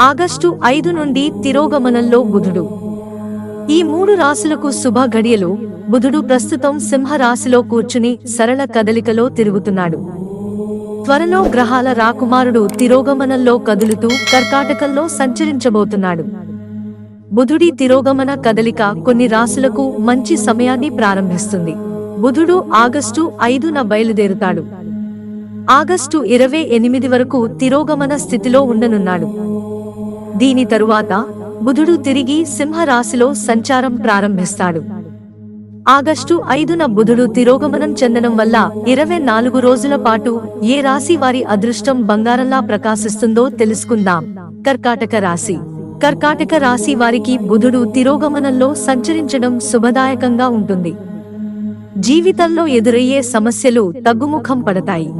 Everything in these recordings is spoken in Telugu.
ఆగస్టు ఐదు నుండి తిరోగమనంలో బుధుడు. ఈ మూడు రాశులకు శుభ గడియలు బుధుడు ప్రస్తుతం సింహరాశిలో కూర్చుని సరళ కదలికలో తిరుగుతున్నాడు. త్వరలో గ్రహాల రాకుమారుడు తిరోగమనంలో కదులుతూ కర్కాటకంలో సంచరించబోతున్నాడు. బుధుడి తిరోగమన కదలిక కొన్ని రాశులకు మంచి సమయాన్ని ప్రారంభిస్తుంది. బుధుడు ఆగస్టు ఐదున బయలుదేరుతాడు. ఆగస్టు ఇరవై ఎనిమిది వరకు తిరోగమన స్థితిలో ఉండనున్నాడు. దీని తరువాత బుధుడు తిరిగి సింహరాశిలో సంచారం ప్రారంభిస్తాడు. ఆగస్టు ఐదున బుధుడు తిరోగమనం చెందడం వల్ల ఇరవై నాలుగు రోజుల పాటు ఏ రాశి వారి అదృష్టం బంగారంలా ప్రకాశిస్తుందో తెలుసుకుందాం. కర్కాటక రాశి. కర్కాటక రాశి వారికి బుధుడు తిరోగమనంలో సంచరించడం శుభదాయకంగా ఉంటుంది. జీవితంలో ఎదురయ్యే సమస్యలు తగ్గుముఖం పడతాయి.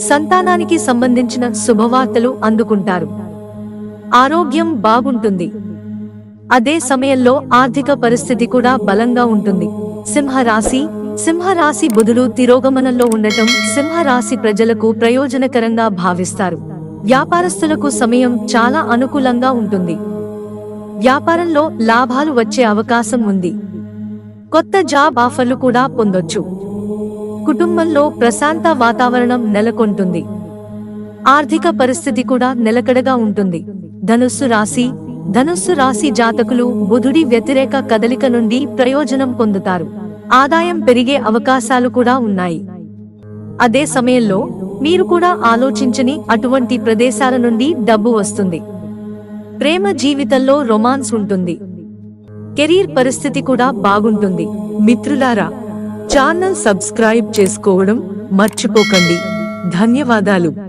సంతానానికి సంబంధించిన శుభవార్తలు అందుకుంటారు. ఆరోగ్యం బాగుంటుంది. అదే సమయంలో ఆర్థిక పరిస్థితి కూడా బలంగా ఉంటుంది. సింహరాశి సింహరాశి బుధుడు తిరోగమనంలో ఉండటం సింహరాశి ప్రజలకు ప్రయోజనకరంగా భావిస్తారు. వ్యాపారస్తులకు సమయం చాలా అనుకూలంగా ఉంటుంది. వ్యాపారంలో లాభాలు వచ్చే అవకాశం ఉంది. కొత్త జాబ్ ఆఫర్లు కూడా పొందొచ్చు. కుటుంబంలో ప్రశాంత వాతావరణం నెలకొంటుంది. ఆర్థిక పరిస్థితి కూడా నిలకడగా ఉంటుంది. ధనుస్సు రాశి. ధనుస్సు రాశి జాతకులు బుధుడి వ్యతిరేక కదలిక నుండి ప్రయోజనం పొందుతారు. ఆదాయం పెరిగే అవకాశాలు కూడా ఉన్నాయి. అదే సమయంలో మీరు కూడా ఆలోచించని అటువంటి ప్రదేశాల నుండి డబ్బు వస్తుంది. ప్రేమ జీవితంలో రొమాన్స్ ఉంటుంది. కెరీర్ పరిస్థితి కూడా బాగుంటుంది. మిత్రులారా ఛానల్ సబ్స్క్రైబ్ చేసుకోవడం మర్చిపోకండి. ధన్యవాదాలు.